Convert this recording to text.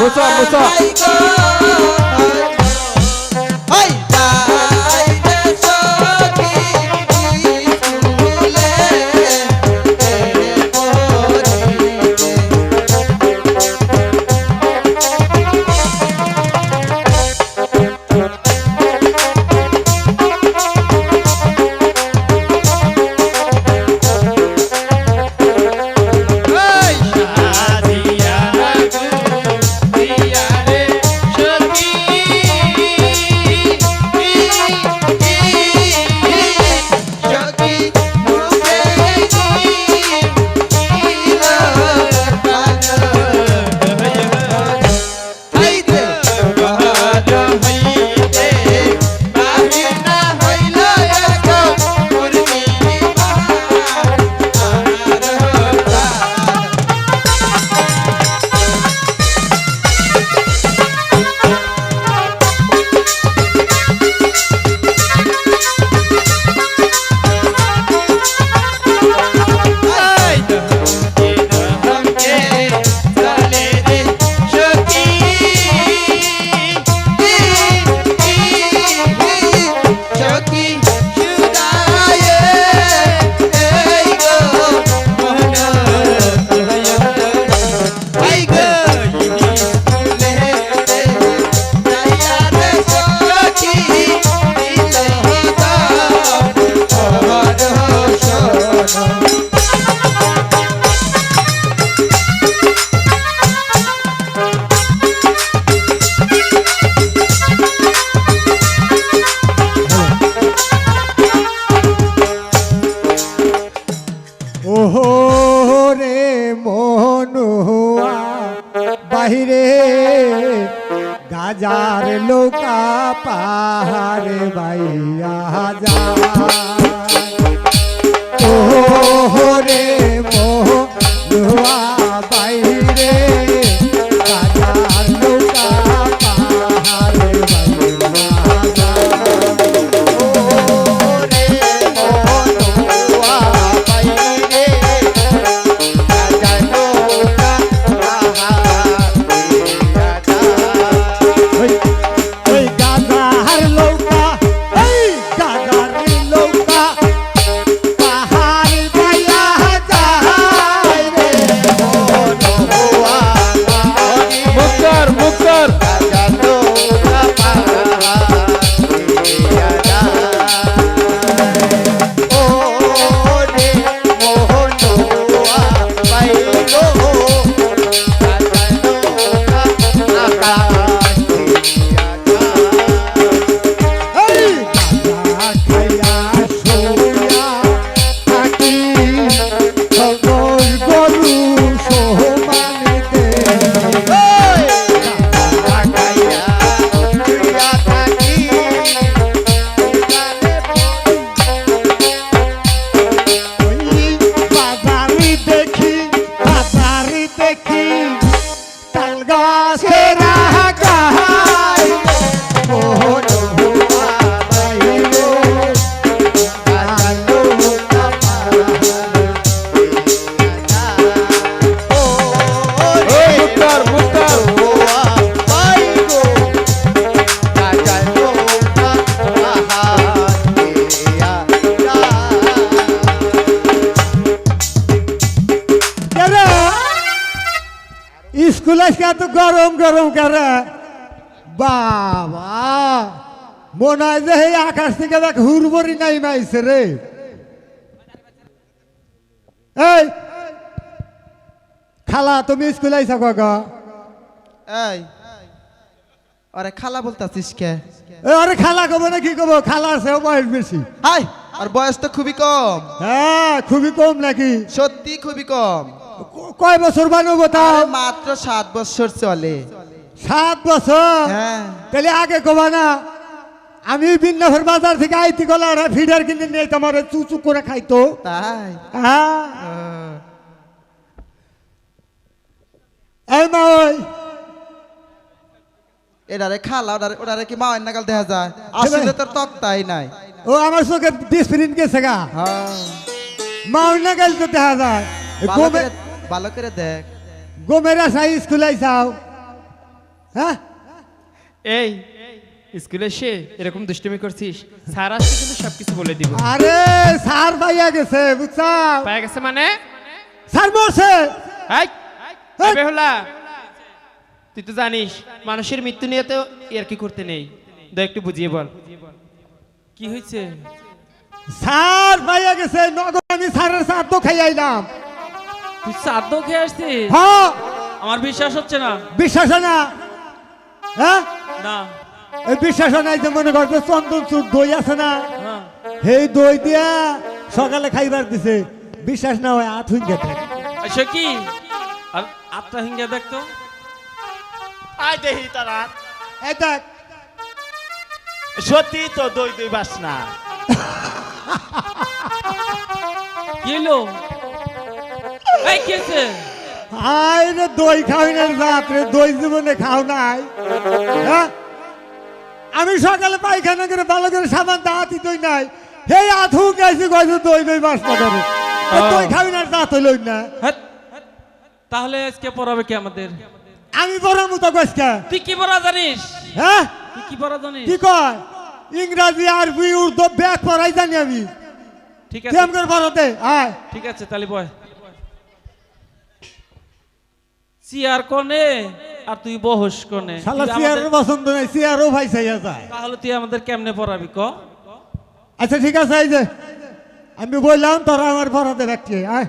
Musso, Musso. পাহাড়ে বাইয়া যায় স্কুল আজকে এত গরম গরম কেরে। বাবা মনে হয় যে এই আকাশ থেকে দেখ হুড়বড়ি নাই মাইছে রে। এই খালা তুমি স্কুল আইসা কাকা এই আরে খালা বলতাছিস কে? আরে খালা কব না কি কব? খালার সেও বয়স বেশি। হাই আর বয়স তো খুবই কম। হ্যাঁ খুবই কম নাকি? সত্যি খুবই কম। কয় বছর বানবো তাও মাত্র সাত বছর চলে। সাত বছর? হ্যাঁ। তাহলে আগে কবা না আমি বিন্নাফের বাজার থেকে আইতি গলা ফিডার কিনে নিয়ে তোমার চুচু করে খাইতো। তাই? হ্যাঁ। আহ, এই মা ওই। এটারে খালা ওটারে ওটারে কি দেখা যায়? আসলে তোর তক্তাই নাই। ও আমার চোখে ডিসপ্রিন গেছে গা। হ্যাঁ। তো দেখা যায়। ভালো করে দেখ। গোমেরা সাই স্কুল আইসাও হ্যাঁ? এই স্কুলে এসে এরকম দুষ্টুমি করছিস। স্যার আসছে কিন্তু সবকিছু বলে দিব। আরে স্যার ভাইয়া গেছে বুঝছাও? পায়ে গেছে মানে? স্যার মরছে! এই, এই! বেহুলা! তুই তো জানিস মানুষের মৃত্যু নিয়ে তো আর কি করতে নেই। দু একটু বুঝিয়ে বল। কি হয়েছে? স্যার ভাইয়া গেছে নগদ আমি স্যারের স্যার তো খাই আইলাম তুই শ্রাদ্ধ খেয়ে আসছিস? হ্যাঁ। আমার বিশ্বাস হচ্ছে না। বিশ্বাস না? হ্যাঁ? না। এই বিশ্বাস নাই যে মনে করছে চন্দন চুর দই আছে না? হ্যাঁ। সেই দই দিয়া সকালে খাইবার দিছে। বিশ্বাস না হয় আট হইন গেছে সে কি? আর আটটা হিঙ্গা দেখতো আই দেহি তারা এই দেখ। সত্যি তো দই দই বাস না। কি রে দই খাওয়াই না দই জীবনে খাও নাই। হ্যাঁ? আমি সকালে পায়খানা করে ভালো করে সাবান দাঁতি দই নাই। সেই আথু গেছি কয়েছে দই দই বাস পাঠাবে দই খাবি না দাঁত হইল না। হ্যাট। তাহলে আজকে পড়াবে কি আমাদের? আমি বড় মতো কইসকা তুই কি পড়া জানিস? হ্যাঁ? তুই কি পড়া জানিস? কি কয়? ইংরাজি আরবি উর্দু ব্যাগ পড়াই জানি আমি। ঠিক আছে। করে পড়াতে? আয়। ঠিক আছে তাহলে বয়। চেয়ার কনে আর তুই বহস কনে শালা চেয়ারের পছন্দ নাই চেয়ারও ভাই চাইয়া যায়। তাহলে তুই আমাদের কেমনে পড়াবি ক? আচ্ছা ঠিক আছে এই যে। আমি বললাম তোরা আমার পড়াতে রাখছি আয়।